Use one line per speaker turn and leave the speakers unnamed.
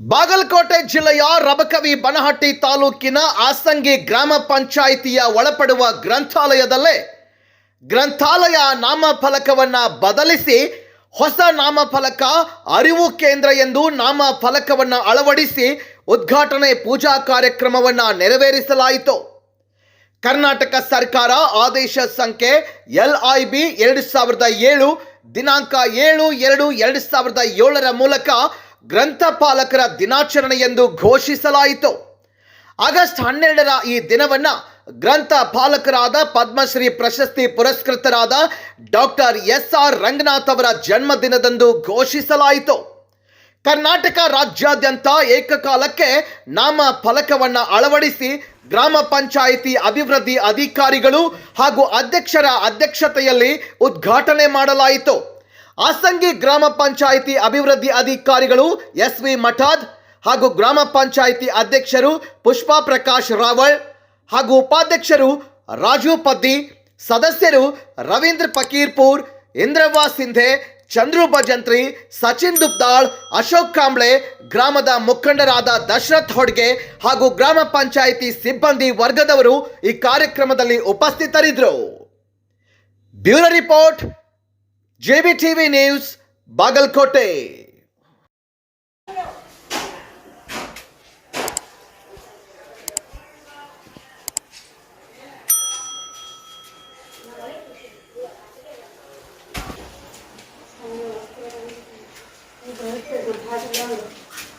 ಬಾಗಲಕೋಟೆ ಜಿಲ್ಲೆಯ ರಬಕವಿ ಬನಹಟ್ಟಿ ತಾಲೂಕಿನ ಆಸಂಗಿ ಗ್ರಾಮ ಪಂಚಾಯಿತಿಯ ಒಳಪಡುವ ಗ್ರಂಥಾಲಯದಲ್ಲೇ ಗ್ರಂಥಾಲಯ ನಾಮಫಲಕವನ್ನ ಬದಲಿಸಿ ಹೊಸ ನಾಮಫಲಕ, ಅರಿವು ಕೇಂದ್ರ ಎಂದು ನಾಮಫಲಕವನ್ನು ಅಳವಡಿಸಿ ಉದ್ಘಾಟನೆ ಪೂಜಾ ಕಾರ್ಯಕ್ರಮವನ್ನು ನೆರವೇರಿಸಲಾಯಿತು. ಕರ್ನಾಟಕ ಸರ್ಕಾರ ಆದೇಶ ಸಂಖ್ಯೆ ಎಲ್ ಐ ಬಿ ಎರಡು ಸಾವಿರದ ಏಳು, ದಿನಾಂಕ ಏಳು ಎರಡು ಎರಡು ಸಾವಿರದ ಏಳರ ಮೂಲಕ ಗ್ರಂಥಪಾಲಕರ ದಿನಾಚರಣೆ ಎಂದು ಘೋಷಿಸಲಾಯಿತು. ಆಗಸ್ಟ್ ಹನ್ನೆರಡರ ಈ ದಿನವನ್ನ ಗ್ರಂಥ ಪಾಲಕರಾದ ಪದ್ಮಶ್ರೀ ಪ್ರಶಸ್ತಿ ಪುರಸ್ಕೃತರಾದ ಡಾಕ್ಟರ್ ಎಸ್ ಆರ್ ರಂಗನಾಥ್ ಅವರ ಜನ್ಮದಿನದಂದು ಘೋಷಿಸಲಾಯಿತು. ಕರ್ನಾಟಕ ರಾಜ್ಯಾದ್ಯಂತ ಏಕಕಾಲಕ್ಕೆ ನಾಮ ಫಲಕವನ್ನು ಅಳವಡಿಸಿ ಗ್ರಾಮ ಪಂಚಾಯಿತಿ ಅಭಿವೃದ್ಧಿ ಅಧಿಕಾರಿಗಳು ಹಾಗೂ ಅಧ್ಯಕ್ಷರ ಅಧ್ಯಕ್ಷತೆಯಲ್ಲಿ ಉದ್ಘಾಟನೆ ಮಾಡಲಾಯಿತು. ಆಸಂಗಿ ಗ್ರಾಮ ಪಂಚಾಯಿತಿ ಅಭಿವೃದ್ಧಿ ಅಧಿಕಾರಿಗಳು ಎಸ್ ವಿ ಮಠಾದ್ ಹಾಗೂ ಗ್ರಾಮ ಪಂಚಾಯಿತಿ ಅಧ್ಯಕ್ಷರು ಪುಷ್ಪಾ ಪ್ರಕಾಶ್ ರಾವಳ್ ಹಾಗೂ ಉಪಾಧ್ಯಕ್ಷರು ರಾಜು ಪದ್ದಿ, ಸದಸ್ಯರು ರವೀಂದ್ರ ಪಕೀರ್ಪುರ್ ಇಂದ್ರವ್ವ ಸಿಂಧೆ, ಚಂದ್ರು ಭಜಂತ್ರಿ, ಸಚಿನ್ ದುಬ್ದಾಳ್ ಅಶೋಕ್ ಕಾಂಬ್ಳೆ, ಗ್ರಾಮದ ಮುಖಂಡರಾದ ದಶರಥ್ ಹೊಡ್ಗೆ ಹಾಗೂ ಗ್ರಾಮ ಪಂಚಾಯಿತಿ ಸಿಬ್ಬಂದಿ ವರ್ಗದವರು ಈ ಕಾರ್ಯಕ್ರಮದಲ್ಲಿ ಉಪಸ್ಥಿತರಿದ್ದರು. Bureau report JBTV news Bagalkote Thank you.